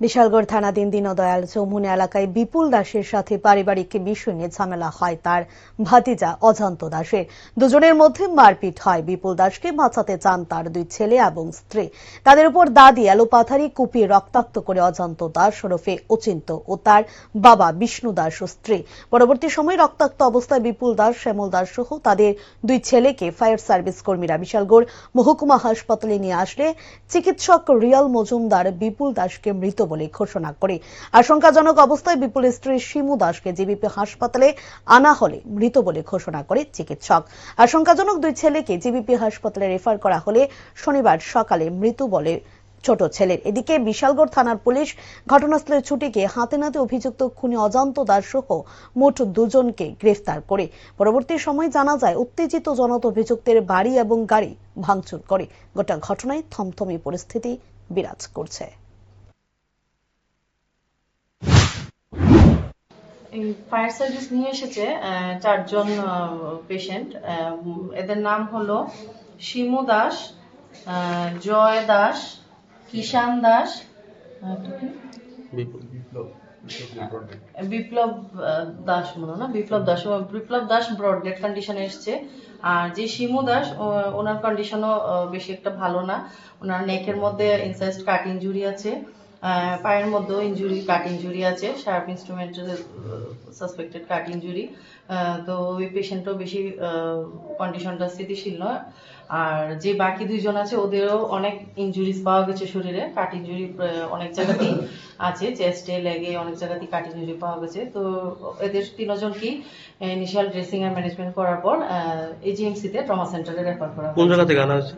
বিশালগড় থানাধীন দীনদয়াল চৌমুনি এলাকায় বিপুল দাসের সাথে পারিবারিক বিষয় নিয়ে ঝামেলা হয় তার ভাতিজা অজান্ত দাসের। দুজনের মধ্যে মারপিট হয়। বিপুল দাসকে বাঁচাতে চান তার দুই ছেলে এবং স্ত্রী। তাদের উপর দাদি এলোপাথারি কুপিয়ে রক্তাক্ত করে অজান্ত দাস ওরফে অচিন্ত ও তার বাবা বিষ্ণু দাস ও স্ত্রী। পরবর্তী সময়ে রক্তাক্ত অবস্থায় বিপুল দাস, শ্যামল দাস সহ তাদের দুই ছেলেকে ফায়ার সার্ভিস কর্মীরা বিশালগড় মহকুমা হাসপাতালে নিয়ে আসলে চিকিৎসক রিয়াল মজুমদার বিপুল দাসকে মৃত বলে ঘোষণা করে। আশঙ্কাজনক অবস্থায় বিপুল স্ত্রী শিমু দাসকে জিবিপি হাসপাতালে আনা হলে মৃত বলে ঘোষণা করে চিকিৎসক। আশঙ্কাজনক দুই ছেলেকে জিবিপি হাসপাতালে রেফার করা হলে শনিবার সকালে মৃত বলে ছোট ছেলের। এদিকে বিশালগড় থানার পুলিশ ঘটনাস্থলে ছুটে গিয়ে হাতে নাতে অভিযুক্ত খুনি অজান্ত দাস সহ মোট দুজনকে গ্রেফতার করে। পরবর্তী সময় জানা যায়, উত্তেজিত জনত অভিযুক্তের বাড়ি এবং গাড়ি ভাঙচুর করে। গোটা ঘটনায় থমথমে পরিস্থিতি বিরাজ করছে। এই ফায়ার সার্ভিস নিয়ে এসেছে চারজন পেশেন্ট এদের নাম হলো শিমু দাস জয় দাস কিষান দাস? বিপ্লব দাস মনে না? বিপ্লব দাস বিপ্লব দাস ব্রড ডেড কন্ডিশনে এসছে। আর যে শিমু দাস ওনার কন্ডিশনও বেশি একটা ভালো না। ওনার নেকের মধ্যে ইনসেস্ট কাট ইঞ্জুরি আছে। পায়ের মধ্যেও ইঞ্জুরি কাট ইঞ্জুরি আছে sharp instrument suspected cut injury তো ওই পেশেন্টও বেশি কন্ডিশনটা স্থিতিশীল নয়। আর যে বাকি দুইজন আছে ওদেরও অনেক ইনজুরিজ পাওয়া গেছে শরীরে কাট ইঞ্জুরি অনেক জায়গাতেই আছে চেস্টে লেগে অনেক জায়গাতেই কাট ইঞ্জুরি পাওয়া গেছে। তো এদের তিনজনকেই ইনিশিয়াল ড্রেসিং এন্ড ম্যানেজমেন্ট করার পর এজিএমসি তে ট্রমা সেন্টারে রেফার করা কোন জায়গা থেকে আনা হয়েছে?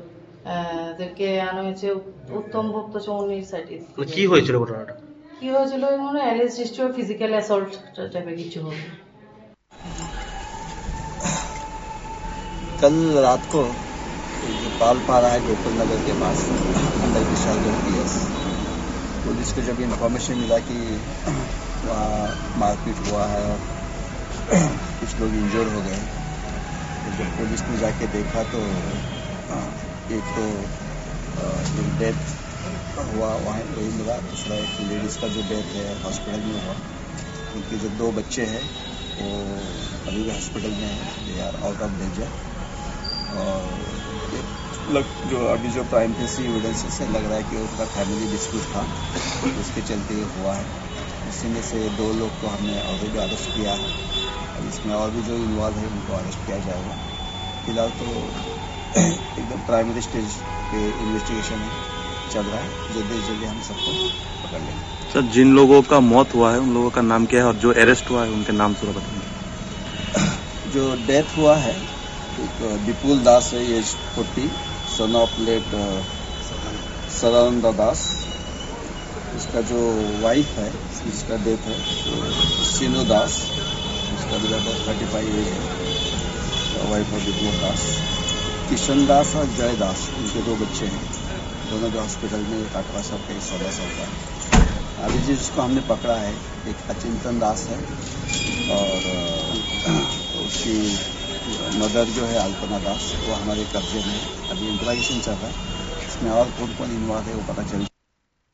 এদেরকে আনা হয়েছে উত্তম ভক্ত চৌমনির সাইডে মানে কি হয়েছিল ঘটনাটা কি হয়েছিল মনে হয় অ্যারেস্ট হিস্ট্রি ফিজিক্যাল অ্যাসল্ট টাইপের কিছু হবে कल रात को जो पाल पारा है गोकुल नगर के पास under Vishalgarh P S police को जब इन्फॉर्मेशन मिला कि वहाँ मारपीट हुआ है और कुछ लोग इंजर हो गए तो जब पुलिस ने जाके देखा तो अ, एक तो एक डेथ हुआ, वहाँ वही मिला। दूसरा एक लेडीज़ का जो डेथ है हॉस्पिटल में हुआ। उनके जो दो बच्चे हैं, वो अभी भी हॉस्पिटल में है। They are out of danger और लग जो अभी जो प्राइम फेसी एविडेंस से लग रहा है कि उसका फैमिली डिस्प्यूट था। उसके चलते हुआ है। इसी में से दो लोग को हमने ऑलरेडी अरेस्ट किया है। और इसमें और भी जो इन्वॉल्व है, उनको अरेस्ट किया जाएगा। फ़िलहाल तो एकदम प्राइमरी स्टेज पे इन्वेस्टिगेशन चल रहा है। जल्दी से जल्दी हम सबको पकड़ लेंगे। सर जिन लोगों का मौत हुआ है उन लोगों का नाम क्या है और जो अरेस्ट हुआ है उनके नाम थोड़ा बताएँगे जो डेथ हुआ है एक विपुल दास है age forty son of late Sadanand Das. इसका जो वाइफ है इसका डेथ है तो सीनू दास। भी लगभग थर्टी फाइव एज है वाइफ ऑफ़ विपुल दास। किशन दास और जय दास उनके दो बच्चे हैं। दोनों के हॉस्पिटल में एक अठारह साल का एक सोलह साल का। अभी जी, जिसको हमने पकड़ा है, एक अचिंतन दास है और उसकी मदर जो है अल्पना दास, वो हमारे कब्जे में अभी इंटराइजेशन चल रहा है। इसमें और कौन कौन इन्वॉल्व है, वो पता चल